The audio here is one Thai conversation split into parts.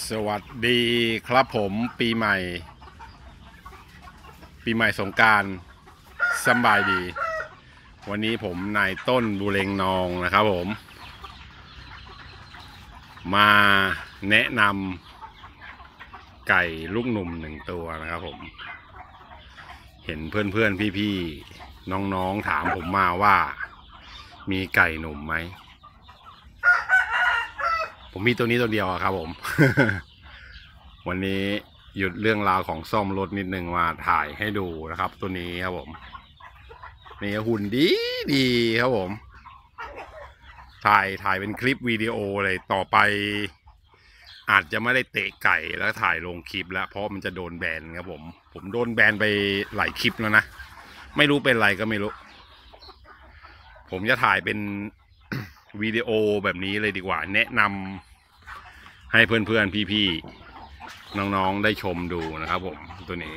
สวัสดีครับผมปีใหม่ ปีใหม่สงการสบายดี วันนี้ผมนายต้นบุเรงนองนะครับผม มาแนะนำไก่ลูกหนุ่มหนึ่งตัวนะครับผม เห็นเพื่อนๆพี่ๆน้องๆถามผมมาว่า มีไก่หนุ่มไหม ผมมีตัวนี้ตัวเดียวครับผม วันนี้หยุดเรื่องราวของซ่อมรถนิดนึงมาถ่ายให้ดูนะครับ ตัวนี้ครับผมนี่หุ่นดีดีครับผม ถ่ายถ่ายเป็นคลิปวิดีโอเลยต่อไป อาจจะไม่ได้เตะไก่แล้วถ่ายลงคลิปแล้วเพราะมันจะโดนแบนครับผม ผมโดนแบนไปหลายคลิปแล้วนะ ไม่รู้เป็นไรก็ไม่รู้ ผมจะถ่ายเป็น วิดีโอแบบนี้เลยดีกว่า แนะนำให้เพื่อนๆ พี่ๆ น้องๆ ได้ชมดูนะครับผมตัวนี้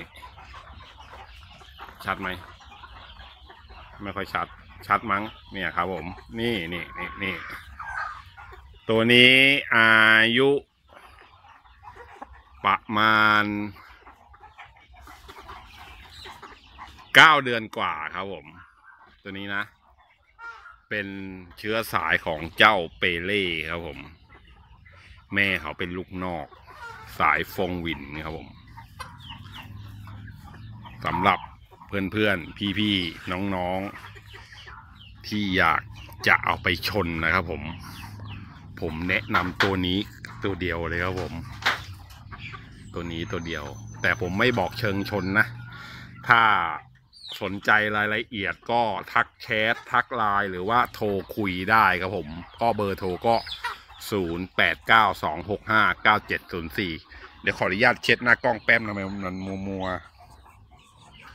ชัดไหม ไม่ค่อยชัด ชัดมั้ง เนี่ยครับผม นี่นี่นี่นี่ตัวนี้อายุ ประมาณเก้าเดือนกว่าครับผม ตัวนี้นะ เป็นเชื้อสายของเจ้าเปเล่ครับผม แม่เขาเป็นลูกนอก สายฟงวินครับผมสำหรับเพื่อนๆ พี่ๆ น้องๆ ที่อยากจะเอาไปชนนะครับผม ผมแนะนำตัวนี้ตัวเดียวเลยครับผม ตัวนี้ตัวเดียว แต่ผมไม่บอกเชิงชนนะ ถ้า สนใจรายละเอียดก็ทักแชททักไลน์หรือว่าโทรคุยได้ครับผม ก็เบอร์โทรก็ 0 8 9 2 6 5 9 7 0 4 เดี๋ยวขออนุญาตเช็ดหน้ากล้องแป๊บนะมันมัวมัว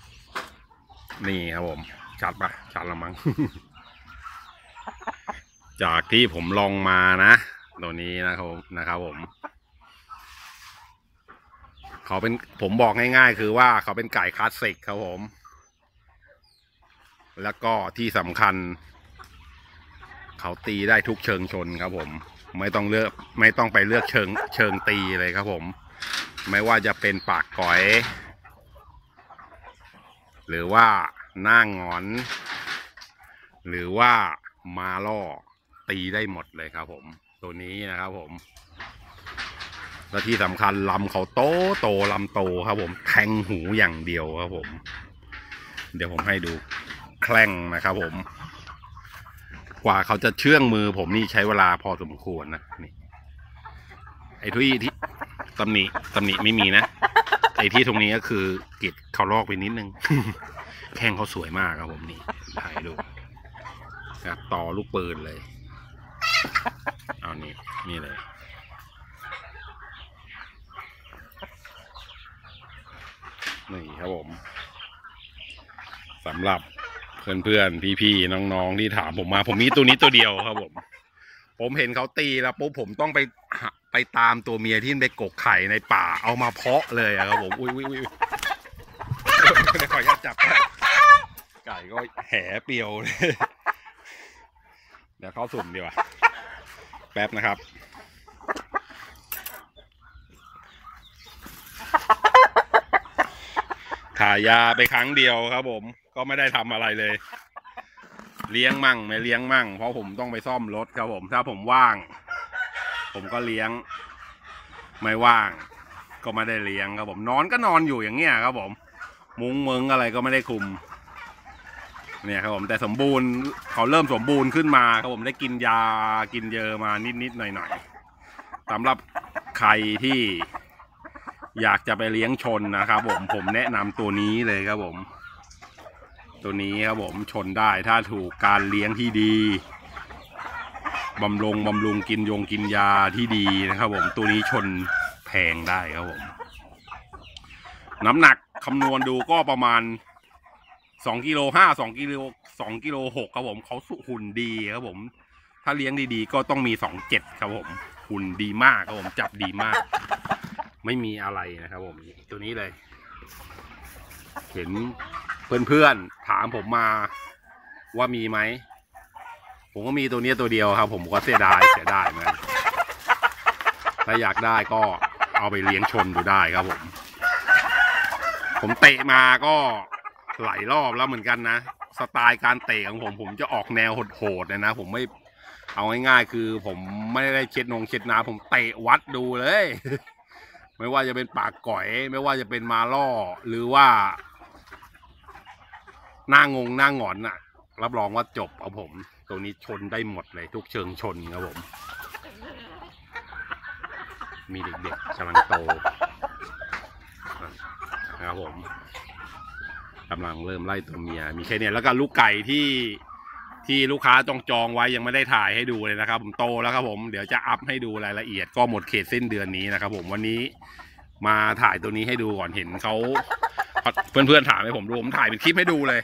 ๆนี่ครับผม ชัดปะชัดละมั้ง จากที่ผมลองมานะตัวนี้นะครับผมนะครับผมเขาเป็นผมบอกง่ายๆ คือว่าเขาเป็นไก่คลาสสิกครับผม แล้วก็ที่สำคัญ เขาตีได้ทุกเชิงชนครับผม ไม่ต้องเลือกไม่ต้องไปเลือกเชิงเชิงตีเลยครับผม ไม่ว่าจะเป็นปากก๋อย หรือว่าหน้างอน หรือว่ามาล่อตีได้หมดเลยครับผม ตัวนี้นะครับผมและที่สำคัญลำเขาโตโตลำโตครับผม แทงหูอย่างเดียวครับผม เดี๋ยวผมให้ดู แคล่งนะครับผม กว่าเขาจะเชื่องมือผมนี่ใช้เวลาพอสมควรนะนี่ไอ้ที่ที่ตำหนิตำหนิไม่มีนะไอ้ที่ตรงนี้ก็คือกิดเขาลอกไปนิดนึง แข้งเขาสวยมากครับผมนี่ถ่ายดูครับต่อลูกปืนเลย เอานี่นี่เลยนี่ครับผมสำหรับ เพื่อนๆพี่ๆน้องๆที่ถามผมมา ผมมีตัวนี้ตัวเดียวครับผม ผมเห็นเขาตีแล้วปุ๊บผมต้องไปไปตามตัวเมียที่ไปกกไข่ในป่าเอามาเพาะเลยครับผมอุ้ยอุ้ยอุ้ยเดี๋ยวขออนุญาตจับนะไก่ก็แหเปียวเลยเดี๋ยวเข้าสุ่มดีกว่าแป๊บนะครับขายาไปครั้งเดียวครับผม ก็ไม่ได้ทำอะไรเลย เลี้ยงมั่งไม่เลี้ยงมั่ง เพราะผมต้องไปซ่อมรถครับผม ถ้าผมว่าง ผมก็เลี้ยง ไม่ว่าง ก็ไม่ได้เลี้ยงครับผม นอนก็นอนอยู่อย่างเงี้ยครับผม มุ้งมึงอะไรก็ไม่ได้คุม เนี่ยครับผมแต่สมบูรณ์เขาเริ่มสมบูรณ์ขึ้นมาครับผมได้กินยากินเยอะมานิดๆหน่อยๆสำหรับใครที่อยากจะไปเลี้ยงชนนะครับผมผมแนะนำตัวนี้เลยครับผม ตัวนี้ครับผมชนได้ถ้าถูกการเลี้ยงที่ดีบำรุงบำรุงกินยงกินยาที่ดีนะครับผมตัวนี้ชนแพงได้ครับผม น้ำหนักคำนวณดูก็ประมาณสองกิโลห้าสองกิโลสองกิโลหกครับผมเขาสุหุ่นดีครับผม ถ้าเลี้ยงดีๆ ก็ต้องมีสองเจ็ดครับผม หุ่นดีมากครับผมจับดีมาก ไม่มีอะไรนะครับผมตัวนี้เลย เห็น เพื่อนๆถามผมมาว่ามีไหม ผมก็มีตัวนี้ตัวเดียวครับ ผมก็เสียดายเสียดายเหมือนกันถ้าอยากได้ก็เอาไปเลี้ยงชนดูได้ครับผม ผมเตะมาก็หลายรอบแล้วเหมือนกันนะ สไตล์การเตะของผมผมจะออกแนวโหดๆเลยนะผมไม่เอาง่ายๆคือผมไม่ได้เช็ดนงเช็ดน้ำผมเตะวัดดูเลย ไม่ว่าจะเป็นปากก่อย ไม่ว่าจะเป็นมาล่อหรือว่า หน้างงหน้างอนน่ะ รับรองว่าจบเอาผม ตัวนี้ชนได้หมดเลยทุกเชิงชนครับผม มีเด็กๆกำลังโตนะครับผมกำลังเริ่มไล่ตัวเมีย มีแค่เนี้ยแล้วก็ลูกไก่ที่ที่ลูกค้าจองจองไว้ยังไม่ได้ถ่ายให้ดูเลยนะครับ ผมโตแล้วครับผมเดี๋ยวจะอัพให้ดูรายละเอียดก็หมดเขตสิ้นเดือนนี้นะครับ ผมวันนี้มาถ่ายตัวนี้ให้ดูก่อนเห็นเขาเพื่อนๆถามให้ผมดูผมถ่ายเป็นคลิปให้ดูเลย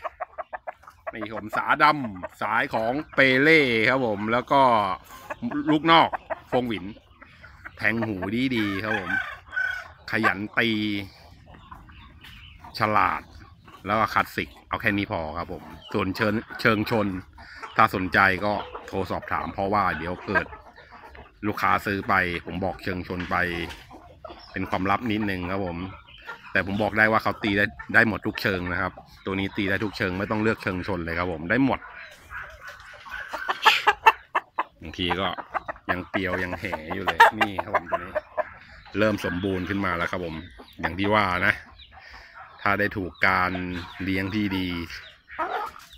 นี่ผมสาดำสายของเปเล่ครับผม แล้วก็ลูกนอกฟงหวิน แทงหูดีดีๆครับผม ขยันตี ฉลาด แล้วก็คลาสสิก เอาแค่นี้พอครับผม ส่วนเชิญเชิงชน ถ้าสนใจก็โทรสอบถาม เพราะว่าเดี๋ยวเกิดลูกค้าซื้อไป ผมบอกเชิงชนไป เป็นความลับนิดนึงครับผม แต่ผมบอกได้ว่าเขาตีได้ได้หมดทุกเชิงนะครับ ตัวนี้ตีได้ทุกเชิงไม่ต้องเลือกเชิงชนเลยครับ ผมได้หมดบางทีก็ยังเปรียวยังแห่อยู่เลย นี่ครับผมตัวนี้ เริ่มสมบูรณ์ขึ้นมาแล้วครับผม อย่างที่ว่านะ ถ้าได้ถูกการเลี้ยงที่ดี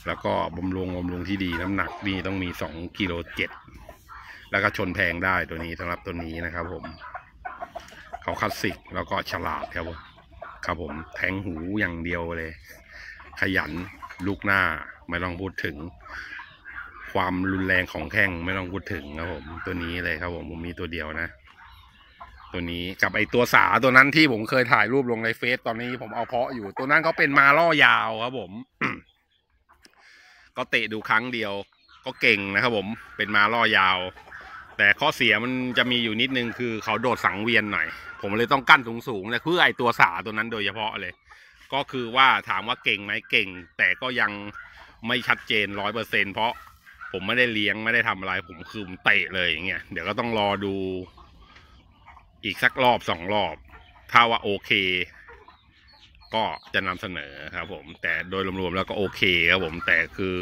แล้วก็บำรุงบำรุงที่ดีน้ำหนักนี่ต้องมีสองกิโลเจ็ดแล้วก็ชนแพงได้ตัวนี้สำหรับตัวนี้นะครับผม เขาคลาสสิกแล้วก็ฉลาดครับผม ครับผมแทงหูอย่างเดียวเลย ขยันลูกหน้าไม่ต้องพูดถึง ความรุนแรงของแข้งไม่ต้องพูดถึงครับผมตัวนี้เลยครับผมผมมีตัวเดียวนะ ตัวนี้กับไอตัวสาตัวนั้นที่ผมเคยถ่ายรูปลงในเฟซตอนนี้ผมเอาเพาะอยู่ ตัวนั้นเขาเป็นมาล่อยาวครับผม ก็เตะดูครั้งเดียว ก็เก่งนะครับผมเป็นมาล่อยาว แต่ข้อเสียมันจะมีอยู่นิดนึงคือเขาโดดสังเวียนหน่อย ผมเลยต้องกั้นสูงๆแต่เพื่อไอตัวสาตัวนั้นโดยเฉพาะเลย ก็คือว่าถามว่าเก่งไหมเก่ง แต่ก็ยังไม่ชัดเจนร้อยเปอร์เซ็นเพราะผมไม่ได้เลี้ยงไม่ได้ทำอะไร ผมคือมเตะเลยอย่างเงี้ยเดี๋ยวก็ต้องรอดู อีกสักรอบสองรอบ ถ้าว่าโอเค ก็จะนำเสนอครับผม แต่โดยรวมๆแล้วก็โอเคครับผมแต่คือ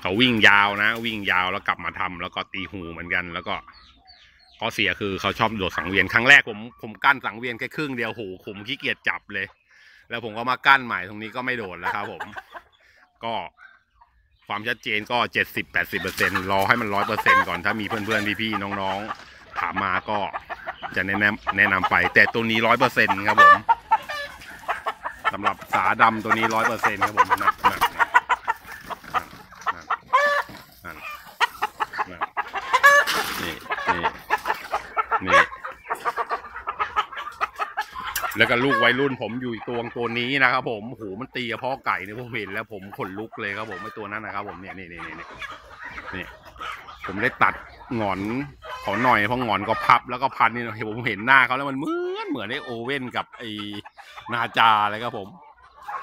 เขาวิ่งยาวนะ วิ่งยาวแล้วกลับมาทำแล้วก็ตีหูเหมือนกัน แล้วก็ข้อเสียคือเขาชอบโดดสังเวียนครั้งแรกผมผมกั้นสังเวียนแค่ครึ่งเดียวโหผมขี้เกียจจับเลย แล้วผมก็มากั้นใหม่ตรงนี้ก็ไม่โดดแล้วครับผม ก็ความชัดเจนก็เจ็ดสิบแปดสิบเปอร์เซ็นรอให้มันร้อยเปอร์เซ็นก่อนถ้ามีเพื่อนๆพี่ๆน้องๆถามมาก็จะแนะนำแนะนำไป แต่ตัวนี้ร้อยเปอร์เซ็นครับผมสำหรับสาดำตัวนี้ร้อยเปอร์เซ็นครับผมหนักหนักนั่นนั่นนั่นนี่นี่นี่ แล้วก็ลูกวัยรุ่นผมอยู่อีกตัวตัวนี้นะครับ ผมโอ้โหมันตีกระเพาะไก่เนี่ยผมเห็นแล้วผมขนลุกเลยครับผมไอตัวนั้นนะครับ ผมเนี่ยนี่นี่นี่นี่ผมได้ตัดหงอนเขาหน่อยเพราะหงอนก็พับแล้วก็พันนี่ผมเห็นหน้าเขาแล้วมันเหมือนเหมือนไอโอเว่นกับไอนาจาเลยครับผม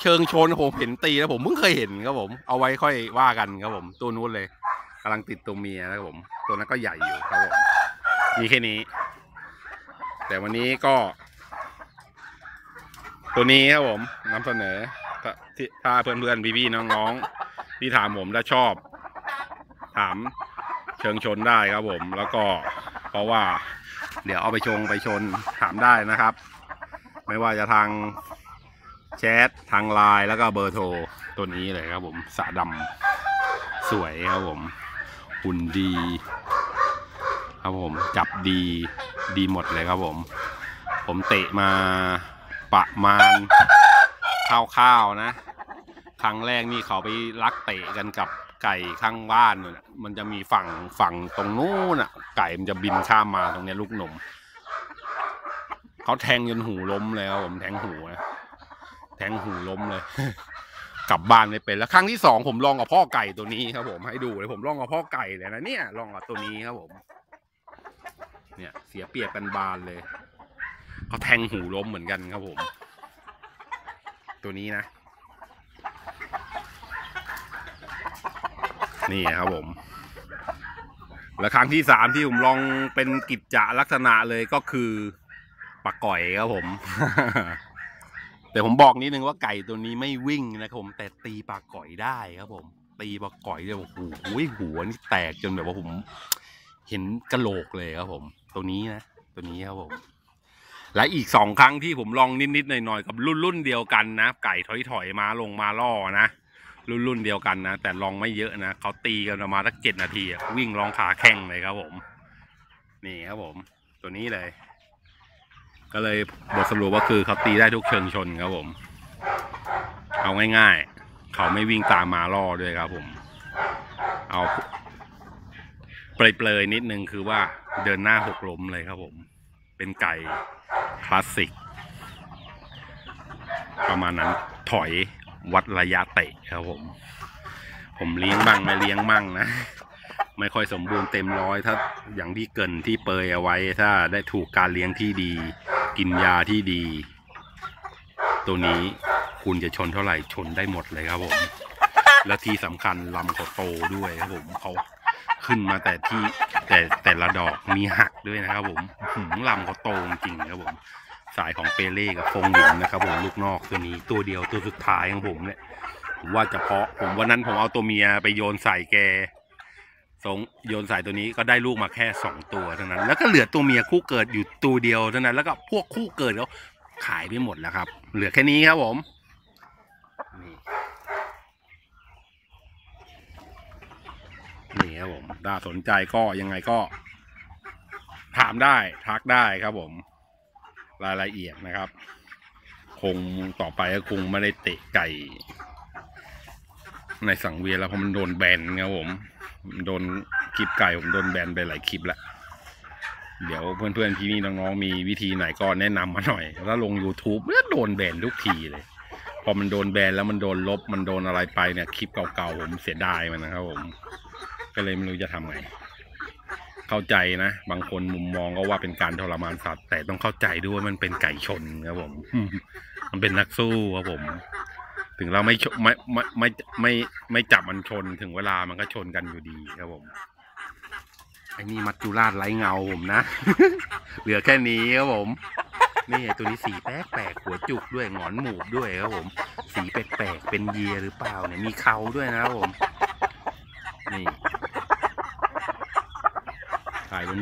เชิงชนผมเห็นตีแล้วผมเพิ่งเคยเห็นครับผม เอาไว้ค่อยว่ากันครับผม ตัวนู้นเลยกำลังติดตัวเมียนะครับผม ตัวนั้นก็ใหญ่อยู่ครับผมมีแค่นี้ แต่วันนี้ก็ ตัวนี้ครับผมนำเสนอถ้าที่ถ้าเพื่อนๆพี่ๆน้องๆที่ถามผมถ้าชอบ ถามเชิงชนได้ครับผม แล้วก็เพราะว่า เดี๋ยวเอาไปชงไปชนถามได้นะครับ ไม่ว่าจะทางแชททางไลน์แล้วก็เบอร์โทรตัวนี้เลยครับผมสะดำสวยครับผม หุ่นดี ครับผมจับดีดีหมดเลยครับผม ผมเตะมา ประมาณคร่าวๆนะ ครั้งแรกนี่เขาไปลักเตะกันกับไก่ข้างบ้านนู่นน่ะมันจะมีฝั่งฝั่งตรงนู้นอะ ไก่มันจะบินข้ามมาตรงเนี้ยลูกหนุ่มเขาแทงจนหูล้มเลยครับผมแทงหูนะแทงหูล้มเลย กลับบ้านไม่เป็นแล้วครั้งที่สองผมลองกับพ่อไก่ตัวนี้ครับผมให้ดูเลยผมลองกับพ่อไก่เลยนะเนี่ยลองกับตัวนี้ครับผม เนี่ยเสียเปรียบกันบานเลย เขาแทงหูล้มเหมือนกันครับผม ตัวนี้นะ นี่ครับผม และครั้งที่สามที่ผมลองเป็นกิจจะลักษณะเลยก็คือปลาก่อยครับผม แต่ผมบอกนิดนึงว่าไก่ตัวนี้ไม่วิ่งนะครับผมแต่ตีปาก่อยได้ครับผม ตีปลาก่อยเนี่ยโอ้โหหัวนี่แตกจนแบบว่าผม เห็นกระโหลกเลยครับผม ตัวนี้นะ ตัวนี้ครับผม และอีกสองครั้งที่ผมลองนิดๆหน่อยๆกับรุ่นรุ่นเดียวกันนะ ไก่ถอยๆมาลงมาล่อนะ รุ่นรุ่นเดียวกันนะ แต่ลองไม่เยอะนะเขาตีกันประมาณสักเจ็ดนาทีวิ่งลองขาแข้งเลยครับผม นี่ครับผม ตัวนี้เลย ก็เลยบทสรุปว่าคือเขาตีได้ทุกเชิงชนครับผม เอาง่ายๆ เขาไม่วิ่งตามมาล่อด้วยครับผม เอาเปลยๆนิดนึงคือว่าเดินหน้าหกล้มเลยครับผม เป็นไก่ คลาสสิก ประมาณนั้นถอยวัดระยะเตะครับผม ผมเลี้ยงบ้างไม่เลี้ยงมั่งนะ ไม่ค่อยสมบูรณ์เต็มร้อยถ้าอย่างที่เกินที่เปยเอาไว้ถ้าได้ถูกการเลี้ยงที่ดี กินยาที่ดี ตัวนี้คุณจะชนเท่าไหร่ชนได้หมดเลยครับผม และที่สำคัญลำเขาโตด้วยครับผมเขา ขึ้นมาแต่ที่แต่แต่ละดอกมีหักด้วยนะครับผมหืมลำเขาโตจริงครับผม สายของเปเล่กับฟงหยินนะครับผมลูกนอกตัวนี้ตัวเดียวตัวสุดท้ายของผมเนี่ยผมว่าจะเพาะผมวันนั้นผมเอาตัวเมียไปโยนใส่แกสงโยนใส่ตัวนี้ก็ได้ลูกมาแค่สองตัวเท่านั้น แล้วก็เหลือตัวเมียคู่เกิดอยู่ตัวเดียวเท่านั้นแล้วก็พวกคู่เกิดแล้วขายไปหมดแล้วครับ เหลือแค่นี้ครับผมนี่นี่ ครับผมถ้าสนใจก็ยังไงก็ ถามได้ทักได้ครับผม รายละเอียดนะครับ คงต่อไปก็คงไม่ได้เตะไก่ ในสังเวียนแล้วเพราะมันโดนแบนครับผมโดนคลิปไก่ผมโดนแบนไปหลายคลิปแล้วเดี๋ยวเพื่อนๆพี่นี่น้องๆมีวิธีไหนก็แนะนำมาหน่อยถ้าลง YouTube ก็โดนแบนทุกทีเลย พอมันโดนแบนแล้วมันโดนลบ มันโดนอะไรไปเนี่ยคลิปเก่าๆผมเสียดายมันนะครับผม ก็เลยไม่รู้จะทำไง เข้าใจนะ บางคนมุมมองก็ว่าเป็นการทรมานสัตว์ แต่ต้องเข้าใจด้วยว่ามันเป็นไก่ชนครับผม มันเป็นนักสู้ครับผม ถึงเราไม่ไม่ไม่ไม่ไม่ไม่จับมันชนถึงเวลามันก็ชนกันอยู่ดีครับผมไอ้นี่มัจจุราชไร้เงาผมนะ เหลือแค่นี้ครับผม นี่ตัวนี้สีแปลกแปลกๆหัวจุกด้วยหงอนหมูบด้วยครับผม สีแปลกแปลกๆเป็นเยียหรือเปล่าเนี่ยมีเขาด้วยนะครับผม นี่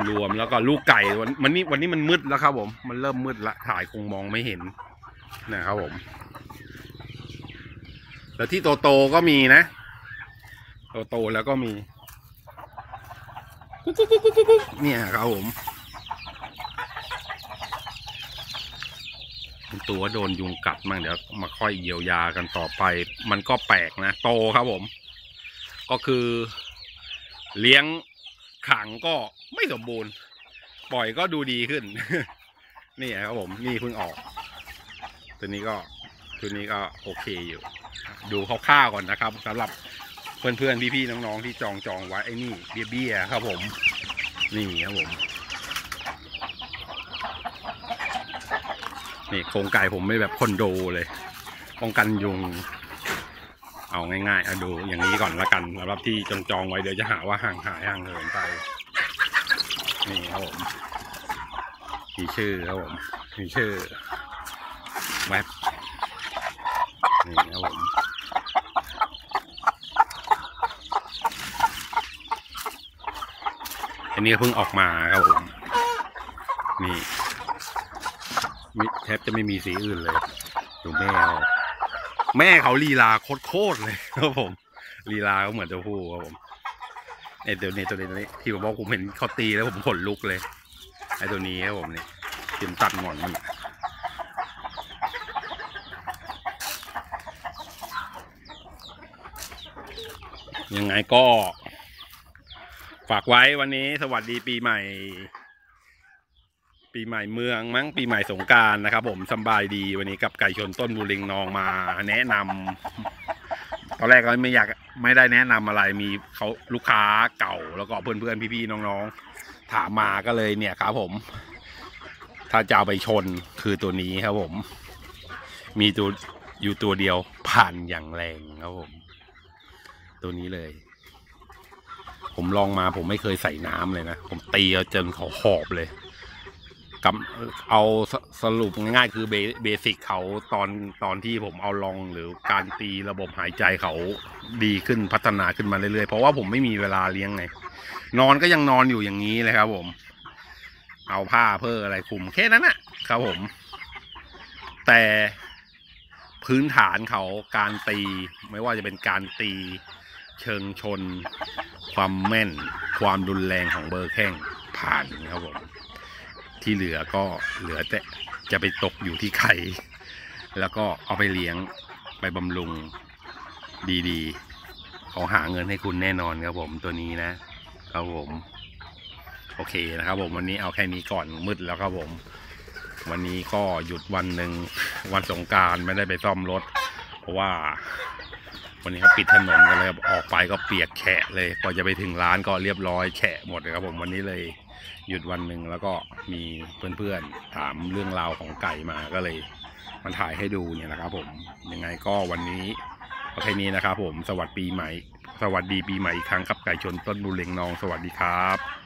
รวมๆแล้วก็ลูกไก่วันวันนี้วันนี้มันมืดแล้วครับ ผม มันเริ่มมืดละถ่ายคงมองไม่เห็นนะครับผม แล้วที่โตๆก็มีนะ โตๆแล้วก็มีเนี่ยครับผมตัวโดนยุงกัดมั่งเดี๋ยวมาค่อยเยียวยากันต่อไป มันก็แปลกนะ โตครับผม ก็คือเลี้ยง ขังก็ไม่สมบูรณ์ ปล่อยก็ดูดีขึ้น นี่ครับผมนี่เพิ่งออก ตัวนี้ก็ตัวนี้ก็โอเคอยู่ ดูคร่าวๆก่อนนะครับสำหรับเพื่อนๆพี่ๆน้องๆที่จองจองไว้ไอ้นี่เบี้ยเบี้ยๆครับผม นี่ครับผมนี่โครงไก่ผมไม่แบบคอนโดเลย ป้องกันยุง เอาง่ายๆเอาดูอย่างนี้ก่อนละกันสำหรับที่จองจองๆไว้เดี๋ยวจะหาว่าห่างหายห่างเหินไป นี่ครับผมมีชื่อครับผมมีชื่อแว็บนี่ครับผมอันนี้เพิ่งออกมาครับผมนี่แทบจะไม่มีสีอื่นเลยดูแม่เขา แม่เขาลีลาโคตรเลยครับผมลีลาเขาเหมือนเจ้าผู้ครับผมไอตัวนี้ตัวนี้ตัวนี้ที่ผมบอกผมเห็นเขาตีแล้วผมขนลุกเลยไอตัวนี้ครับผมนี่เตรียมตัดหงอนมันยังไงก็ ฝากไว้วันนี้สวัสดีปีใหม่ ปีใหม่เมืองมั้งปีใหม่สงการนะครับ ผมสบายดีวันนี้กับไก่ชนต้นบุริงนองมา แนะนำตอนแรกก็ไม่อยากไม่ได้แนะนำอะไรมีเขาลูกค้าเก่าแล้วก็เพื่อนๆพี่ๆน้องๆ ถามมาก็เลยเนี่ยครับผม ถ้าจะเอาไปชนคือตัวนี้ครับผม มีตัวอยู่ตัวเดียวผ่านอย่างแรงครับผม ตัวนี้เลยผมลองมาผมไม่เคยใส่น้ำเลยนะ ผมตีจนเขาหอบเลย กำเอาสสรุปง่ายๆคือเบเบสิกเขาตอนตอนที่ผมเอาลองหรือการตีระบบหายใจเขาดีขึ้นพัฒนาขึ้นมาเรื่อยๆ เพราะว่าผมไม่มีเวลาเลี้ยงไง นอนก็ยังนอนอยู่อย่างนี้เลยครับผม เอาผ้าเพื่ออะไรคลุมแค่นั้นนะครับผม แต่พื้นฐานเขาการตีไม่ว่าจะเป็นการตีเชิงชน ความแม่น ความรุนแรงของเบอร์แข้งผ่านครับผม ที่เหลือก็เหลือแต่จะไปตกอยู่ที่ไข่ แล้วก็เอาไปเลี้ยงไปบำรุงดีๆเขาหาเงินให้คุณแน่นอนครับผมตัวนี้นะครับผม โอเคนะครับผมวันนี้เอาแค่นี้ก่อนมืดแล้วครับผม วันนี้ก็หยุดวันหนึ่งวันสงการไม่ได้ไปซ่อมรถ เพราะว่า วันนี้เขาปิดถนนกันเลยออกไปก็เปียกแฉะเลยพอจะไปถึงร้านก็เรียบร้อยแฉะหมดเลยครับผมวันนี้เลย หยุดวันหนึ่งแล้วก็มีเพื่อนๆถามเรื่องราวของไก่มาก็เลยมาถ่ายให้ดูเนี่ยนะครับผมยังไงก็วันนี้โอเคนี้นะครับผมสวัสดีปีใหม่ สวัสดีปีใหม่อีกครั้งครับไก่ชนต้นบุเรงนองสวัสดีครับ